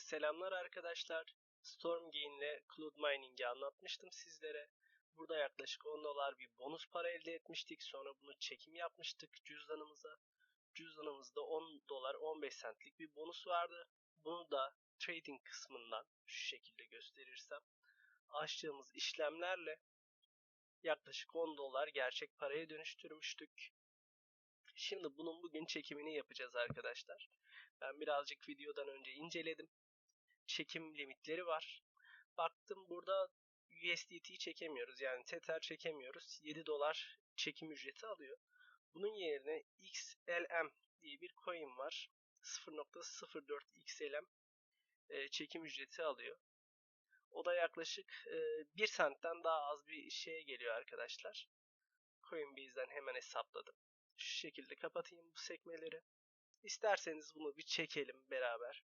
selamlar arkadaşlar. Stormgain ile Cloud Mining'i anlatmıştım sizlere. Burada yaklaşık 10 dolar bir bonus para elde etmiştik. Sonra bunu çekim yapmıştık cüzdanımıza. Cüzdanımızda 10 dolar 15 centlik bir bonus vardı. Bunu da trading kısmından şu şekilde gösterirsem açtığımız işlemlerle yaklaşık 10 dolar gerçek paraya dönüştürmüştük. Şimdi bunun bugün çekimini yapacağız arkadaşlar. Ben birazcık videodan önce inceledim. Çekim limitleri var. Baktım burada USDT çekemiyoruz. Yani Tether çekemiyoruz. 7 dolar çekim ücreti alıyor. Bunun yerine XLM diye bir coin var. 0.04 XLM e, çekim ücreti alıyor. O da yaklaşık e, 1 centten daha az bir şeye geliyor arkadaşlar. Coinbase'den hemen hesapladım. Şu şekilde kapatayım bu sekmeleri. İsterseniz bunu bir çekelim beraber.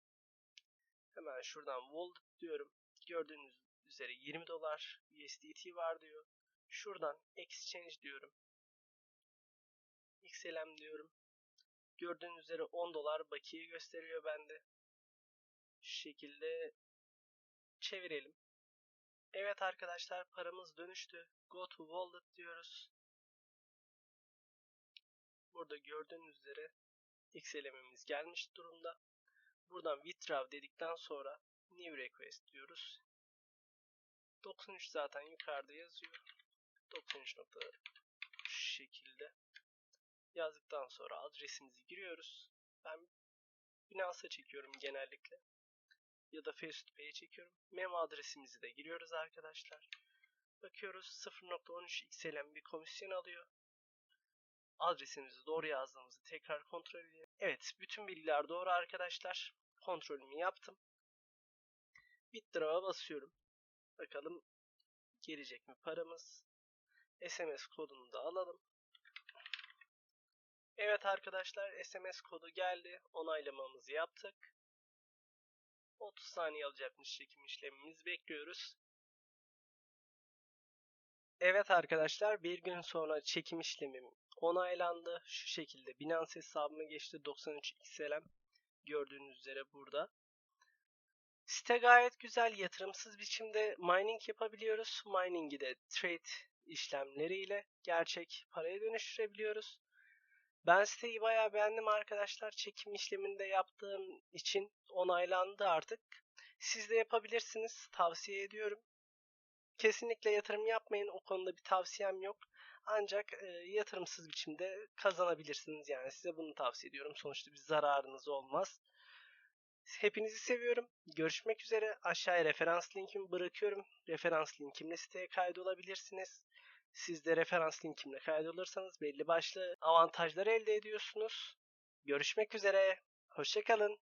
Hemen şuradan wallet diyorum. Gördüğünüz üzere 20 dolar USDT var diyor. Şuradan exchange diyorum. XLM diyorum. Gördüğünüz üzere 10 dolar bakiye gösteriyor bende. Şu şekilde çevirelim. Evet arkadaşlar paramız dönüştü. Go to wallet diyoruz. Burada gördüğünüz üzere XLM'imiz gelmiş durumda. Buradan withdraw dedikten sonra new request diyoruz. 93 zaten yukarıda yazıyor. 93 nokta şu şekilde yazdıktan sonra adresimizi giriyoruz. Ben Binance'a çekiyorum genellikle. Ya da FaceToPay'e çekiyorum. Memo adresimizi de giriyoruz arkadaşlar. Bakıyoruz 0.13 XLM bir komisyon alıyor adresimizi doğru yazdığımızı tekrar kontrol edelim. Evet, bütün bilgiler doğru arkadaşlar. Kontrolümü yaptım. Withdraw'a basıyorum. Bakalım gelecek mi paramız. SMS kodunu da alalım. Evet arkadaşlar SMS kodu geldi. Onaylamamızı yaptık. 30 saniye alacakmış çekim işlemimiz. Bekliyoruz. Evet arkadaşlar bir gün sonra çekim işlemim onaylandı. Şu şekilde Binance hesabıma geçti 93 XLM gördüğünüz üzere burada. Site gayet güzel yatırımsız biçimde mining yapabiliyoruz. Mining'i de trade işlemleriyle gerçek paraya dönüştürebiliyoruz. Ben siteyi bayağı beğendim arkadaşlar. Çekim işleminde yaptığım için onaylandı artık. Siz de yapabilirsiniz. Tavsiye ediyorum. Kesinlikle yatırım yapmayın. O konuda bir tavsiyem yok. Ancak e, yatırımsız biçimde kazanabilirsiniz. Yani size bunu tavsiye ediyorum. Sonuçta bir zararınız olmaz. Hepinizi seviyorum. Görüşmek üzere. Aşağıya referans linkimi bırakıyorum. Referans linkimle siteye kaydolabilirsiniz. Siz de referans linkimle kaydolursanız belli başlı avantajlar elde ediyorsunuz. Görüşmek üzere. Hoşçakalın.